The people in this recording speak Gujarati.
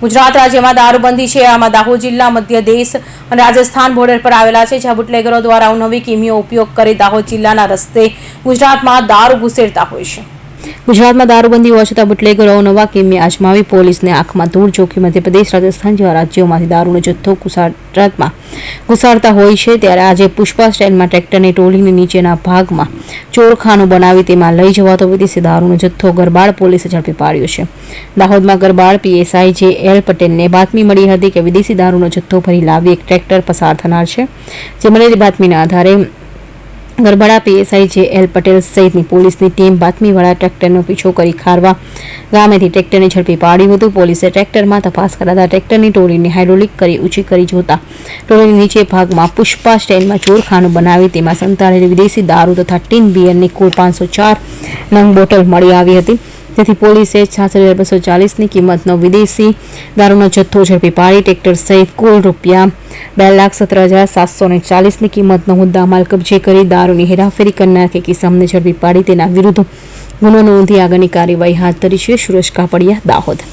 ગુજરાત રાજ્યમાં દારૂબંધી છે. આમાં દાહોદ જિલ્લા મધ્યદેશ અને રાજસ્થાન બોર્ડર પર આવેલા છે, જ્યાં બુટલેગરો દ્વારા અવનવી કિમીઓ ઉપયોગ કરી દાહોદ જિલ્લાના રસ્તે ગુજરાતમાં દારૂ ઘુસેડતા હોય છે. ગુજરાતમાં દારૂબંધી હોવા છતાં બુટલેગરો નવા કેમી આજમાવી પોલીસને આંખમાં ધૂળ ચોકી મધ્યપ્રદેશ, રાજસ્થાન જેવા રાજ્યોમાંથી દારૂનો જથ્થો ગુજરાતમાં ઘુસાડતા હોય છે. ત્યારે આજે પુષ્પા સ્ટાઇલમાં ટ્રેક્ટરની ટોલીની નીચેના ભાગમાં ચોરખાનું બનાવી તેમાં લઈ જવાતો વિદેશી દારૂનો જથ્થો ગરબાડ પોલીસે ઝડપી પાડ્યો છે. દાહોદમાં ગરબાડ પીએસઆઈ જે એલ પટેલને બાતમી મળી હતી કે વિદેશી દારૂનો જથ્થો ભરી લાવી એક ટ્રેક્ટર પસાર થનાર છે. જે મળેલી બાતમીના આધારે Garbada, PSI J L Patel સહિતની પોલીસની ટીમ બાતમીવાળા ટ્રેક્ટરનો પીછો કરી ખારવા. ગામેથી ટ્રેક્ટરને ઝડપી પાડ્યું હતું પોલીસે ટ્રેક્ટરમાં તપાસ કરાતા ટ્રેક્ટરની ટોળીને હાઇડ્રોલિક કરી ઊંચી કરી જોતા. ટોળીની નીચે ભાગમાં પુષ્પા સ્ટાઇલમાં ચોરખાનું બનાવી, તેમાં સંતાડેલી વિદેશી દારૂ તથા ટીન બિયરની કુલ પાંચસો ચાર નંગ બોટલ મળી આવી હતી. જેથી પોલીસે છાસઠ હજાર બસો ચાલીસની કિંમતનો વિદેશી દારૂનો જથ્થો ઝડપી પાડી ટ્રેક્ટર સહિત કુલ રૂપિયા બે લાખ સત્તર હજાર સાતસો ને ચાલીસની કિંમતનો મુદ્દામાલ કબજે કરી દારૂની હેરાફેરી કરનાર કે કિસમને ઝડપી પાડી તેના વિરુદ્ધ ગુનો નોંધી આગળની કાર્યવાહી હાથ ધરી છે. સુરેશ કાપડિયા, દાહોદ.